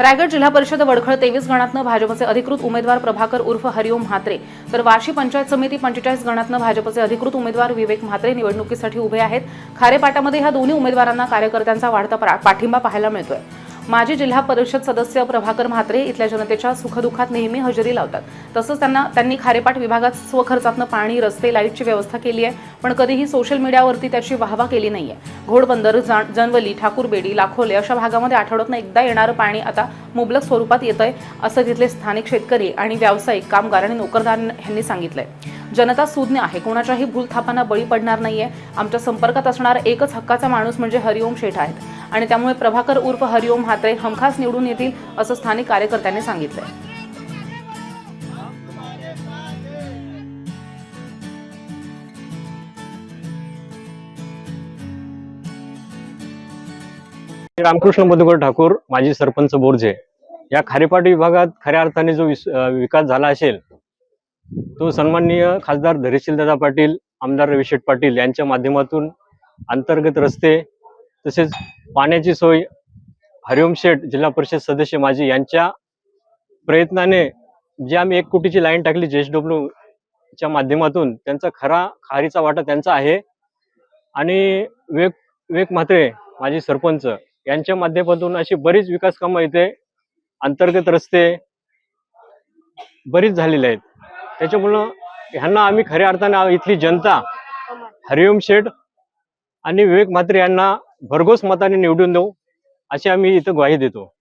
रायगड जिल्हा परिषद वडखळ तेवीस गणातनं भाजपचे अधिकृत उमेदवार प्रभाकर उर्फ हरिओम म्हात्रे. तर वाशी पंचायत समिती पंचेचाळीस गणातनं भाजपचे अधिकृत उमेदवार विवेक म्हात्रे निवडणुकीसाठी उभे आहेत. खारेपाटामध्ये ह्या दोन्ही उमेदवारांना कार्यकर्त्यांचा वाढता पाठिंबा पाहायला मिळतोय. माजी जिल्हा परिषद सदस्य प्रभाकर म्हात्रे इथल्या जनतेच्या सुखदुःखात नेहमी हजेरी लावतात. तसंच त्यांना त्यांनी खारेपाट विभागात स्वखर्चातनं पाणी रस्ते लाईटची व्यवस्था केली आहे पण कधीही सोशल मीडियावरती त्याची वाहवा केली नाहीये. घोडबंदर जनवली ठाकूरबेडी लाखोले अशा भागामध्ये आठवड्यातनं एकदा येणारं पाणी आता मुबलक स्वरूपात येतंय असं तिथले स्थानिक शेतकरी आणि व्यावसायिक कामगार आणि नोकरदार यांनी सांगितलंय. जनता सुज्ञ आहे कोणाच्याही भूलथापांना बळी पडणार नाहीये. आमच्या संपर्कात असणारा एकच हक्काचा माणूस म्हणजे हरिओम शेठ आहेत. आणि त्यामुळे प्रभाकर उर्फ हरिओम हात्रे हमखास निवडून येतील असं स्थानिक कार्यकर्त्यांनी सांगितलंय. रामकृष्ण मधुकर ठाकूर माजी सरपंच बोरजे या खारेपाट विभागात खऱ्या अर्थाने जो विकास झाला असेल तो सन्माननीय खासदार धैर्यशीलदादा पाटील आमदार रविशेठ पाटील यांच्या माध्यमातून अंतर्गत रस्ते तसेच पाण्याची सोय हरिओम शेठ जिल्हा परिषद सदस्य माजी यांच्या प्रयत्नाने जी आम्ही एक कोटीची लाईन टाकली जेएसडब्ल्यू च्या माध्यमातून त्यांचा खरा खारीचा वाटा त्यांचा आहे. आणि वेक विवेक म्हात्रे माजी सरपंच यांच्या माध्यमातून अशी बरीच विकास कामं इथे अंतर्गत रस्ते बरीच झालेले आहेत. त्याच्यामुळं ह्यांना आम्ही खऱ्या अर्थाने इथली जनता हरिओम शेठ आणि विवेक म्हात्रे यांना भरघोस मताने निवडून देऊ अशी आम्ही इथं ग्वाही देतो.